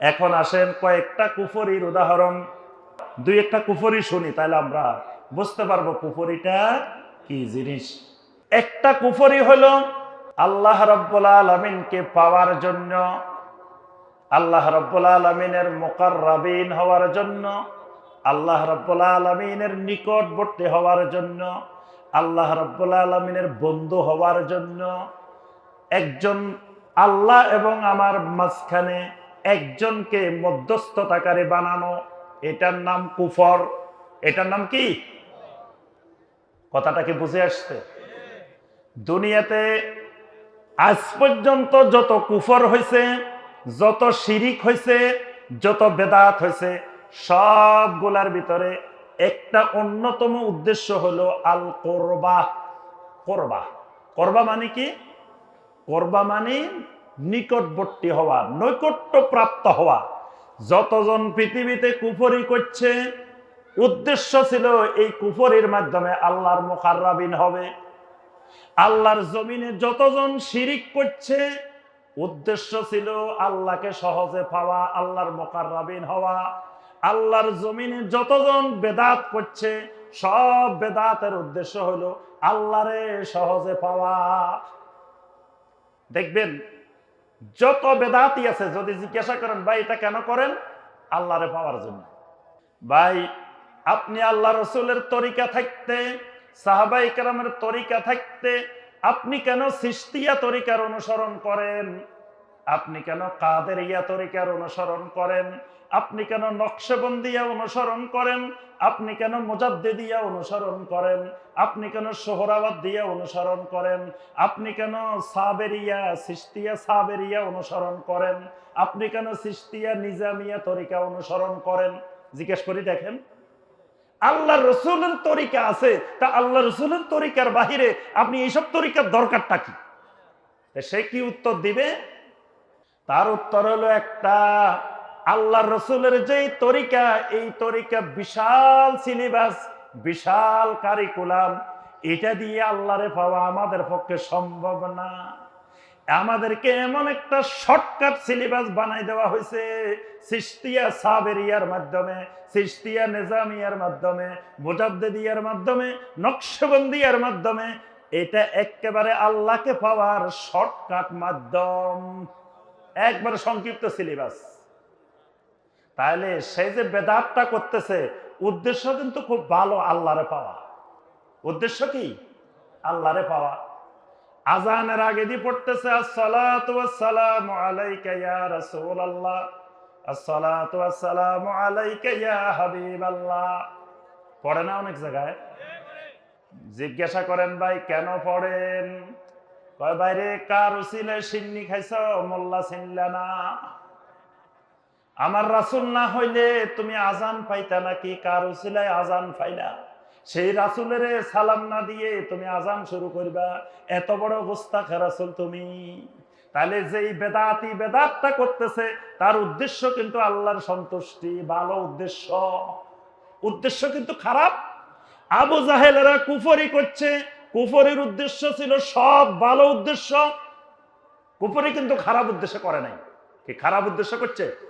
এখন আসেন কয়েকটা কুফরির উদাহরণ। দুই একটা কুফরি শুনি, তাহলে আমরা বুঝতে পারব কুফরিটা কি জিনিস। একটা কুফরি হলো আল্লাহ রব্বুল আলমিনকে পাওয়ার জন্য, আল্লাহ রব্বুল আলমিনের মোকাররাবিন হওয়ার জন্য, আল্লাহ রব্বুল আলমিনের নিকটবর্তী হওয়ার জন্য, আল্লাহ রব্বুল আলমিনের বন্ধু হওয়ার জন্য, একজন আল্লাহ এবং আমার মাঝখানে একজনকে মধ্যস্থতাকারী বানানো, এটার নাম কুফর। এটার নাম কি? কথাটা কি বুঝে আসছে? দুনিয়াতে আজ পর্যন্ত যত কুফর হয়েছে যত শিরিক হয়েছে যত বেদাত হয়েছে সবগুলার ভিতরে একটা অন্যতম উদ্দেশ্য হলো আল কোরবা করবা করবা মানে কি? করবা মানে নিকটবর্তী হওয়া নৈকট্য প্রাপ্ত হওয়া। যতজন পৃথিবীতে কুফরি করছে, উদ্দেশ্য ছিল এই কুফরির মাধ্যমে আল্লাহর মোকাররাবিন হবে। আল্লাহর জমিনে যতজন শিরিক করছে, উদ্দেশ্য ছিল আল্লাহকে সহজে পাওয়া, আল্লাহর মোকাররাবিন হওয়া। আল্লাহর জমিনে যতজন বেদাত করছে, সব বেদাতের উদ্দেশ্য হলো আল্লাহরে সহজে পাওয়া। দেখবেন যত বেদাতি আছে, যদি জিজ্ঞাসা করেন, ভাই, এটা কেন করেন? আল্লাহরে পাওয়ার জন্য। ভাই, আপনি আল্লাহ রসুলের তরিকা থাকতে, সাহাবাই কেরামের তরিকা থাকতে, আপনি কেন সৃষ্টিয়া তরিকার অনুসরণ করেন? আপনি কেন কাদের ইয়া তরিকার অনুসরণ করেন? আপনি কেন নকশেবন্দিয়া অনুসরণ করেন? আপনি কেন মুজাদ্দিদিয়া অনুসরণ করেন? আপনি কেন সোহরাবাদ দিয়া অনুসরণ করেন? আপনি কেন সাবেরিয়া সিস্তিয়া সাবেরিয়া অনুসরণ করেন? আপনি কেন সিস্তিয়া নিজামিয়া তরিকা অনুসরণ করেন? জিজ্ঞেস করি দেখেন। আল্লাহ রসুলের তরিকা আছে, তা আল্লাহ রসুলের তরিকার বাহিরে আপনি এইসব তরিকার দরকারটা কি? সে কি উত্তর দিবে? তার উত্তর হলো একটা। আল্লাহ রসুলের যেই তরিকা, এই তরিকা বিশাল সিলেবাস, বিশাল কারিকুলাম, এটা দিয়ে আল্লাহরে পাওয়া আমাদের পক্ষে সম্ভব না। আমাদেরকে এমন একটা শর্টকাট সিলেবাস বানাই দেওয়া হয়েছে, সিস্তিয়া সাবেরিয়ার মাধ্যমে, সিস্তিয়া নেজামিয়ার মাধ্যমে, মুজাদ্দিদিয়ার মাধ্যমে, নকশবন্দিয়ার মাধ্যমে, এটা একেবারে আল্লাহকে পাওয়ার শর্টকাট মাধ্যম। একবারে সংক্ষিপ্ত সিলেবাস। তাহলে সে যে বেদাতটা করতেছে, উদ্দেশ্য কিন্তু খুব ভালো আল্লাহরে পাওয়া। উদ্দেশ্য কি? আল্লাহরে পাওয়া। আজানের আগে দিয়ে পড়তেছে ওয়াসসালামু আলাইকা পড়ে না অনেক জায়গায়? জিজ্ঞাসা করেন, ভাই, কেন পড়েন? কয় বাইরে কার উসিলে সিন্নি খাইছ? মোল্লা চিনলা না। আমার রাসুল না হইলে তুমি আজান পাইতা নাকি? কার উসিলায় আজান পাইলা? সেই রাসুলের সালাম না দিয়ে তুমি আজান শুরু করবা। এত বড় গোস্তাখ রাসুল তুমি। তাহলে যেই বেদাতি বেদাতটা করতেছে, তার উদ্দেশ্য কিন্তু আল্লাহর সন্তুষ্টি। ভালো উদ্দেশ্য। উদ্দেশ্য কিন্তু খারাপ। আবু জাহেলেরা কুফরি করছে। কুফরির উদ্দেশ্য ছিল সব ভালো উদ্দেশ্য। কুফরি কিন্তু খারাপ উদ্দেশ্য করে নাই। কি খারাপ উদ্দেশ্য করছে?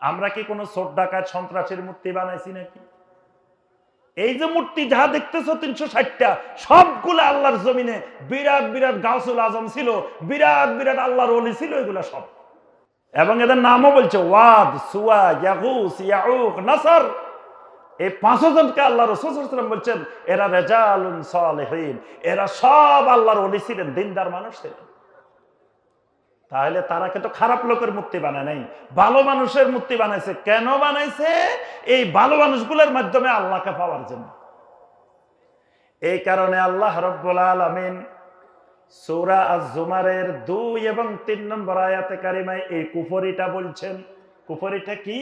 আমরা কি কোনো ছোট ডাকাত, সন্ত্রাসের মূর্তি বানাইছি নাকি? এই যে মূর্তি যা দেখতেছো তিনশো ষাটটা, সবগুলো আল্লাহর জমিনে বিরাট বিরাট গাউসুল আজম ছিল, বিরাট বিরাট আল্লাহর অলি ছিল, এগুলো সব। এবং এদের নামও বলছে ওয়াদ, সুয়া, ইয়াগুস, ইয়াউক, নাসার। এই পাঁচশো জনকে আল্লাহ রসুলাম বলছেন, এরা রেজালুন সালেহীন, এরা সব আল্লাহর অলি ছিলেন, দিনদার মানুষ ছিলেন। তাহলে তারা কিন্তু খারাপ লোকের মূর্তি বানায় নাই ভালো মানুষের মূর্তি বানাইছে কেন বানাইছে এই ভালো মানুষগুলোর মাধ্যমে আল্লাহকে পাওয়ার জন্য এই কারণে আল্লাহ রব্বুল আলমিন সৌরা আজ জুমারের দুই এবং তিন নম্বর আয়াতে কারিমায় এই কুফরিটা বলছেন কুফরিটা কি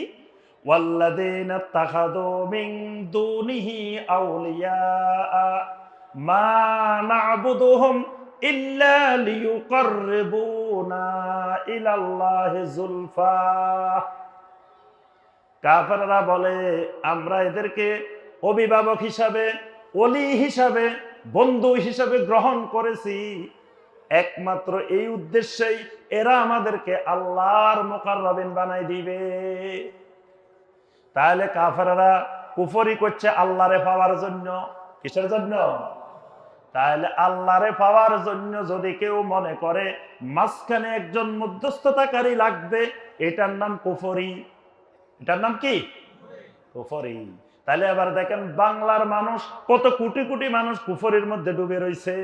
والذين اتخذوا من دونه أولياء ما نعبدهم إلا ليقربونا উনা বলে, আমরা এদেরকে অভিভাবক হিসাবে অলি হিসাবে, বন্ধু হিসাবে গ্রহণ করেছি। একমাত্র এই উদ্দেশ্যেই এরা আমাদেরকে আল্লাহর মোকারবিন বানাই দিবে। তাহলে কাফেরারা কুফরি করছে আল্লাহরে পাওয়ার জন্য। কিসের জন্য? তাহলে আল্লাহরে পাওয়ার জন্য যদি কেউ মনে করে, মাঝখানে একজন মধ্যস্থতাকারী লাগবে, এটার নাম কুফরি। এটার নাম কি? কুফরি। তাহলে আবার দেখেন, বাংলার মানুষ, কত কোটি কোটি মানুষ কুফরির মধ্যে ডুবে রয়েছে।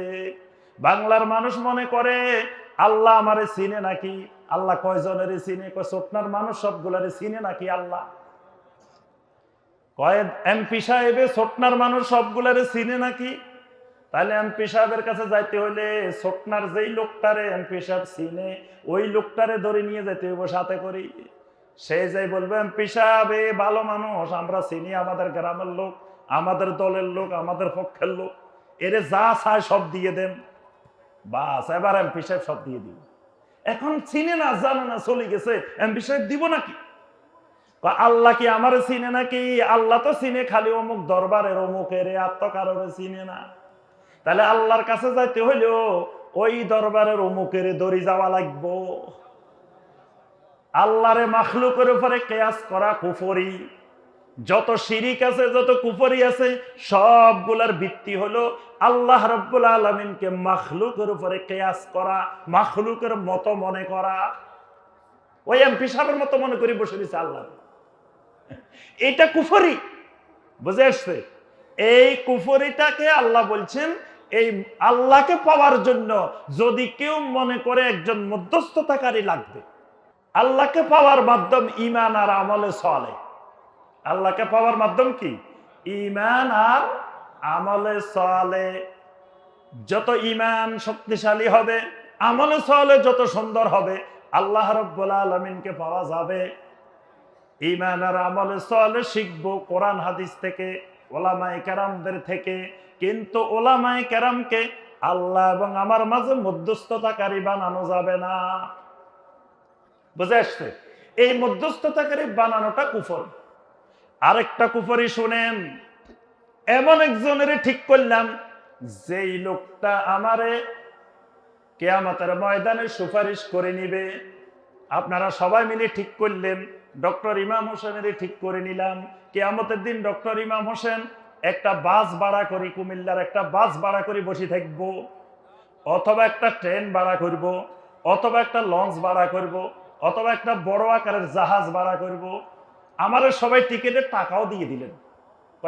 বাংলার মানুষ মনে করে, আল্লাহ আমারে চিনে নাকি? আল্লাহ কয়জনের চিনে? কয় সোটনার মানুষ সবগুলারে চিনে নাকি আল্লাহ? কয় এমপি সাহেবে সোটনার মানুষ সবগুলারে চিনে নাকি? তাহলে এমপি সাহেবের কাছে যাইতে হলে সোটনার যেই লোকটারে এমপি সাহেব চিনে, ওই লোকটারে ধরে নিয়ে যেতে হইব সাথে করি সে যাই বলবে এমপি সাহেব এ ভালো মানুষ, আমরা চিনি আমাদের গ্রামের লোক, আমাদের দলের লোক, আমাদের পক্ষের লোক। এরে যা চায় সব দিয়ে দেন। বাস, এবার এমপি সাহেব সব দিয়ে দিব এখন চিনে না, জানে না, চলে গেছে এমপি সাহেব দিব নাকি? আল্লাহ কি আমারে চিনে নাকি? আল্লাহ তো চিনে, খালি অমুক দরবারের অমুকের আত্মকারণে চিনে না। তাহলে আল্লাহর কাছে যাইতে হইলেও ওই দরবারের অমুকের দড়ি যাওয়া লাগবো। আল্লাহরে মাখলুকের উপরে কেয়াস করা কুফরি। যত শিরিক আছে, যত কুফরি আছে, সবগুলার ভিত্তি হলো আল্লাহ রব্বুল আলমিনকে মাখলুকের উপরে কেয়াস করা, মাখলুকের মতো মনে করা। ওই এমপি সাহেবের মতো মনে করি বসে দিছে আল্লাহ। এটা কুফরি, বুঝে আসছে? এই কুফরিটাকে আল্লাহ বলছেন এই আল্লাহকে পাওয়ার জন্য যদি কেউ মনে করে একজন মধ্যস্থতাকারী লাগবে। আল্লাহকে পাওয়ার মাধ্যম ইমান আর আমলে চলে আল্লাহকে পাওয়ার মাধ্যম কি? ইমান আর আমলে চলে যত ইমান শক্তিশালী হবে, আমলে চলে যত সুন্দর হবে, আল্লাহ রব্বুল আলমিনকে পাওয়া যাবে। ইমান আর আমলে চলে শিখব কোরআন হাদিস থেকে। ওলামাই কেরামদের থেকে। কিন্তু ওলামাই কেরামকে আল্লাহ এবং আমার মাঝে মধ্যস্থতাকারী বানানো যাবে না। বুঝে আসছে? এই মধ্যস্থতাকারী বানানোটা কুফর। আরেকটা কুফরি শুনেন, এমন একজনের ঠিক করলাম, যেই লোকটা আমারে কেয়ামতের ময়দানে সুপারিশ করে নিবে। আপনারা সবাই মিলে ঠিক করলেন ডক্টর ইমাম হোসেনের ঠিক করে নিলাম। কেয়ামতের দিন ডক্টর ইমাম হোসেন একটা বাস ভাড়া করি, কুমিল্লার একটা বাস ভাড়া করে বসে থাকব, অথবা একটা ট্রেন ভাড়া করব, অথবা একটা লঞ্চ ভাড়া করব, অথবা একটা বড় আকারের জাহাজ ভাড়া করব। আমারও সবাই টিকিটের টাকাও দিয়ে দিলেন।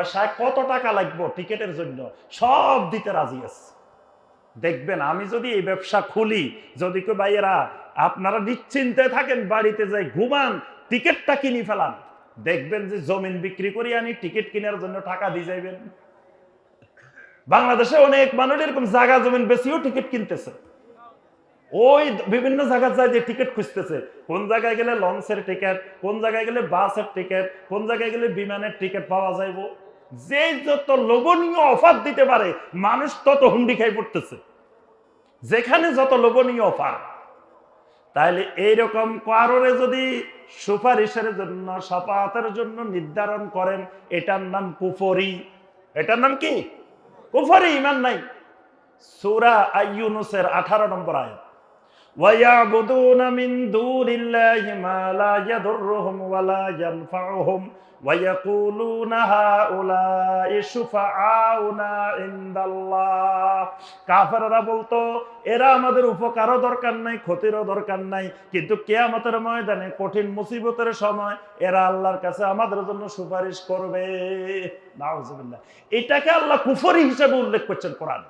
সাহেব, কত টাকা লাগবো টিকিটের জন্য? সব দিতে রাজি আছে। দেখবেন, আমি যদি এই ব্যবসা খুলি, যদি কেউ ভাইয়েরা, আপনারা নিশ্চিন্তে থাকেন, বাড়িতে যাই, ঘুমান টিকিটটা কিনে ফেলান। দেখবেন যে জমিন বিক্রি করি আনি, টিকিট কেনার জন্য টাকা দিয়ে যাইবেন। বাংলাদেশে অনেক মানুষ এরকম জায়গা জমিন বেশিও টিকিট কিনতেছে। ওই বিভিন্ন জায়গায় যায় যে টিকিট খুঁজতেছে। কোন জায়গায় গেলে লঞ্চের টিকিট, কোন জায়গায় গেলে বাসের টিকিট, কোন জায়গায় গেলে বিমানের টিকিট পাওয়া যাইব। যে যত লোভনীয় অফার দিতে পারে, মানুষ তত হুন্ডি খাই পড়তেছে। যেখানে যত লোভনীয় অফার। তাহলে এইরকম কারোরে যদি সুপারিশের জন্য সাপাতের জন্য নির্ধারণ করেন এটার নাম কুফরি এটার নাম কি কুফরি ইমান নাই সুরা আইয়ুনুসের আঠারো নম্বর আয়াত ويعبدون من دون الله ما لا يضرهم ولا ينفعهم ويقولون هؤلاء شفعاؤنا عند الله কাফেররা বলতো এরা আমাদের উপকারও দরকার নাই ক্ষতিরও দরকার নাই কিন্তু কেয়ামতের ময়দানে কঠিন মুসিবতের সময় এরা আল্লাহর কাছে আমাদের জন্য সুপারিশ করবে নাউজুবিল্লাহ এটাকে আল্লাহ কুফরি হিসেবে উল্লেখ করছেন কোরআন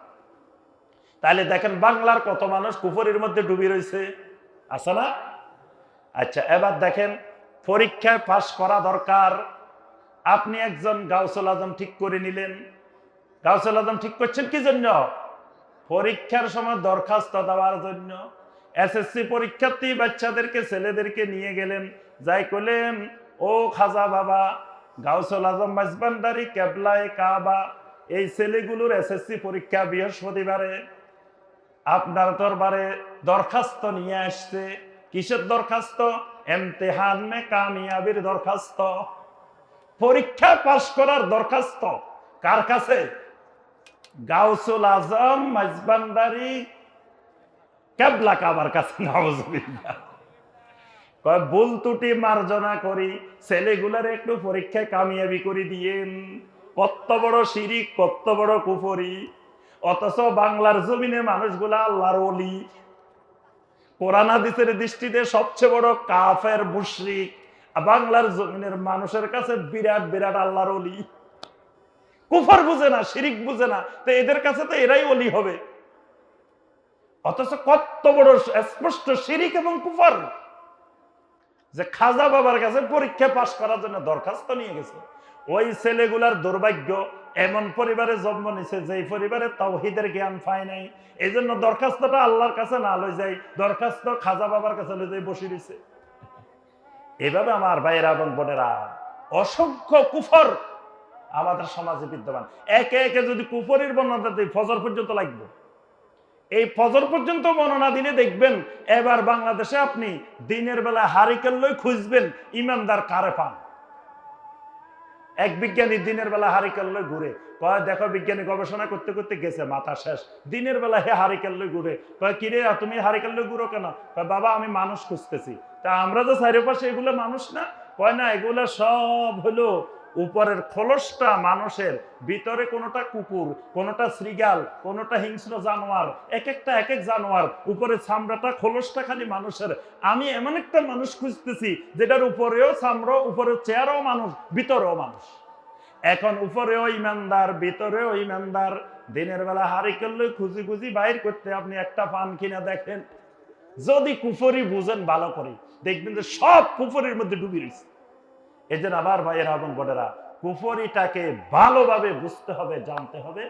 তাহলে দেখেন বাংলার কত মানুষ কুফরির মধ্যে ডুবি রয়েছে আছে না আচ্ছা এবার দেখেন পরীক্ষায় পাশ করা দরকার আপনি একজন গাউসুল আজম ঠিক করে নিলেন। গাউসুল আজম ঠিক করছেন কি জন্য? পরীক্ষার সময় দরখাস্ত দেওয়ার জন্য। এসএসসি পরীক্ষার্থী বাচ্চাদেরকে, ছেলেদেরকে নিয়ে গেলেন। যাই করলেন, ও খাজা বাবা, গাউসুল আজম মাইজবান্ডারি কেবলায় কাবা, এই ছেলেগুলোর এসএসসি পরীক্ষা বৃহস্পতিবারে। আপনার দরবারে দরখাস্ত নিয়ে আসছে। কিসের দরখাস্ত? এমতেহান মে কামিয়াবির দরখাস্ত। পরীক্ষা পাশ করার দরখাস্ত। কার কাছে? গাউসুল আজম মাইজবান্ডারি কেবলা কাবার কাছে? ভুল ত্রুটি মার্জনা করি, ছেলেগুলার একটু পরীক্ষায় কামিয়াবি করে দিয়েন। কত বড় শিরিক, কত বড় কুফরি। অথচ বাংলার জমিনে মানুষগুলা আল্লাহর অলি কোরআন দৃষ্টিতে সবচেয়ে বড় কাফের মুশরিক। বাংলার জমিনের মানুষের কাছে বিরাট বিরাট আল্লাহর অলি কুফর বুঝে না, শিরিক বুঝে না, তো এদের কাছে তো এরাই অলি হবে। অথচ কত বড় স্পষ্ট শিরিক এবং কুফর যে খাজা বাবার কাছে পরীক্ষা পাশ করার জন্য দরখাস্ত নিয়ে গেছে। ওই ছেলেগুলার দুর্ভাগ্য, এমন পরিবারে জন্ম নিছে, যেই পরিবারে তাওহিদের জ্ঞান পায় নাই। এই জন্য দরখাস্তটা আল্লাহর কাছে না লই যাই, দরখাস্ত খাজা বাবার কাছে লই যাই বসে দিছে। এভাবে আমার ভাইয়েরা এবং বোনেরা অসংখ্য কুফর আমাদের সমাজে বিদ্যমান। একে একে যদি কুফরের বর্ণনা দিই, ফজর পর্যন্ত লাগবে। এই ফজর পর্যন্ত বর্ণনা দিলে দেখবেন, এবার বাংলাদেশে আপনি দিনের বেলা হারিকেল লই খুঁজবেন, ইমানদার কারে পান? এক বিজ্ঞানী দিনের বেলা হারিকেল লই ঘুরে। কয়, দেখো বিজ্ঞানী গবেষণা করতে করতে গেছে, মাথা শেষ। দিনের বেলা হে হারিকেল লই ঘুরে। কয়, কিরে তুমি হারিকেল লই ঘুরো কেন? কয়, বাবা, আমি মানুষ খুঁজতেছি। তা আমরা তো চারিপাশে এগুলো মানুষ না? কয়, না, এগুলো সব হলো উপরের খোলসটা মানুষের, ভিতরে কোনোটা কুকুর, কোনোটা শ্রীগাল কোনোটা হিংস্র জানোয়ার এক একটা এক এক জানোয়ার উপরে চামড়াটা, খোলসটা খালি মানুষের। আমি এমন একটা মানুষ খুঁজতেছি যেটার উপরেও চামড়া উপরেও চেয়ারও মানুষ, ভিতরেও মানুষ। এখন উপরেও ইমানদার, ভিতরেও ইমানদার। দিনের বেলা হারি করলে খুঁজি খুঁজি বাইর করতে আপনি একটা পান কিনা দেখেন। যদি কুফরি বুঝেন ভালো করে, দেখবেন যে সব কুফরির মধ্যে ডুবি রয়েছে এই জন্য আবার ভাইয়েরা এবং বোনেরা, কুফরিটাকে ভালোভাবে বুঝতে হবে, জানতে হবে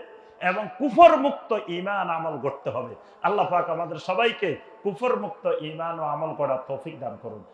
এবং কুফর মুক্ত ইমান আমল করতে হবে। আল্লাহ পাক আমাদের সবাইকে কুফর মুক্ত ইমান ও আমল করার তৌফিক দান করুন।